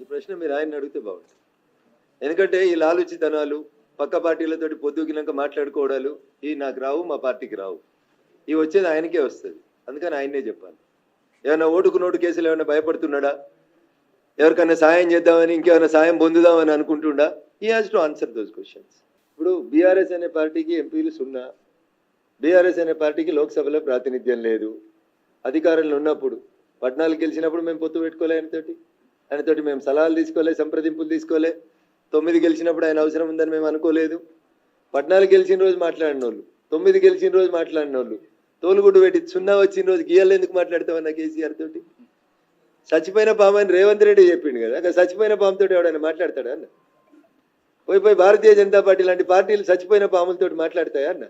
ఈ ప్రశ్న మీరు ఆయన అడిగితే బాగుంటుంది. ఎందుకంటే ఈ లాలుచితనాలు పక్క పార్టీలతోటి పొద్దుకినాక మాట్లాడుకోవడాలు ఈ నాకు రావు మా పార్టీకి రావు. ఇవి వచ్చేది ఆయనకే వస్తుంది. అందుకని ఆయన్నే చెప్పాలి. ఏమైనా ఓటుకు నోటు కేసులు ఏమైనా భయపడుతున్నాడా? ఎవరికైనా సాయం చేద్దామని ఇంకేమైనా సాయం పొందుదామని అనుకుంటుండా? ఈ has to answer those questions ఇప్పుడు బీఆర్ఎస్ అనే పార్టీకి ఎంపీలు సున్నా. బీఆర్ఎస్ అనే పార్టీకి లోక్సభలో ప్రాతినిధ్యం లేదు. అధికారంలో ఉన్నప్పుడు పద్నాలుగు గెలిచినప్పుడు మేము పొత్తు పెట్టుకోలే ఆయనతోటి. ఆయనతోటి మేము సలహాలు తీసుకోలే సంప్రదింపులు తీసుకోలే. తొమ్మిది గెలిచినప్పుడు ఆయన అవసరం ఉందని మేము అనుకోలేదు. పద్నాలుగు గెలిచిన రోజు మాట్లాడిన వాళ్ళు తొమ్మిది గెలిచిన రోజు మాట్లాడిన వాళ్ళు తోలుగుడ్డు పెట్టి సున్నా వచ్చిన రోజు గీయాలు ఎందుకు మాట్లాడతామన్న కేసీఆర్ తోటి? చచ్చిపోయిన పాము అని రేవంత్ రెడ్డి చెప్పిండు కదా అక్కడ చచ్చిపోయిన పాముతో ఎవడైనా మాట్లాడతాడా అన్న? పోయి పోయి భారతీయ జనతా పార్టీ లాంటి పార్టీలు చచ్చిపోయిన పాములతోటి మాట్లాడతాయా అన్న?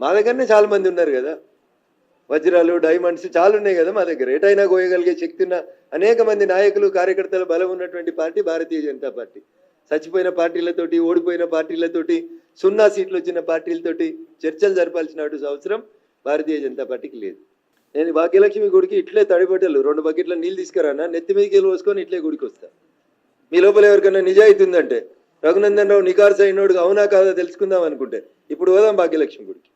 మా దగ్గరనే చాలా మంది ఉన్నారు కదా. వజ్రాలు డైమండ్స్ చాలా ఉన్నాయి కదా మా దగ్గర. ఎటైనా కోయగలిగే శక్తి ఉన్న అనేక మంది నాయకులు కార్యకర్తల బలం ఉన్నటువంటి పార్టీ భారతీయ జనతా పార్టీ. చచ్చిపోయిన పార్టీలతోటి ఓడిపోయిన పార్టీలతోటి సున్నా సీట్లు వచ్చిన పార్టీలతోటి చర్చలు జరపాల్సిన అవసరం భారతీయ జనతా పార్టీకి లేదు. నేను భాగ్యలక్ష్మి గుడికి ఇట్లే తడిపట్టలు రెండు బకెట్ల నీళ్ళు తీసుకురానా? నెత్తి మీదకి వెళ్ళి పోసుకొని ఇట్లే గుడికి వస్తా. మీ లోపల ఎవరికైనా నిజాయితీ ఉందంటే రఘునందన్ రావు నికార్స్ అయినోడుగా అవునా కాదా తెలుసుకుందాం అనుకుంటే ఇప్పుడు పోదాం భాగ్యలక్ష్మి గుడికి.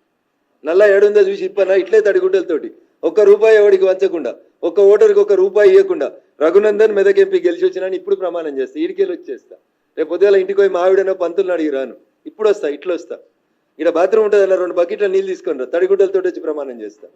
నల్ల ఏడుందో చూసి ఇప్పనా? ఇట్లే తడిగుడ్డలతోటి. ఒక్క రూపాయి ఎవడికి వంచకుండా ఒక్క ఓటర్కి ఒక్క రూపాయి ఇవ్వకుండా రఘునందన్ మెదక్ ఎంపీ గెలిచి వచ్చినా ఇప్పుడు ప్రమాణం చేస్తా. ఈడికెళ్ళి వచ్చేస్తా. రేపు పొద్దుగాల ఇంటికి పోయి మావిడనో పంతులను అడిగి రాను. ఇప్పుడు వస్తా ఇట్లా వస్తా ఇక్కడ బాత్రూమ్ ఉంటుంది అలా రెండు బకెట్ల నీళ్ళు తీసుకుని రా. తడిగుడ్డలతో వచ్చి ప్రమాణం చేస్తా.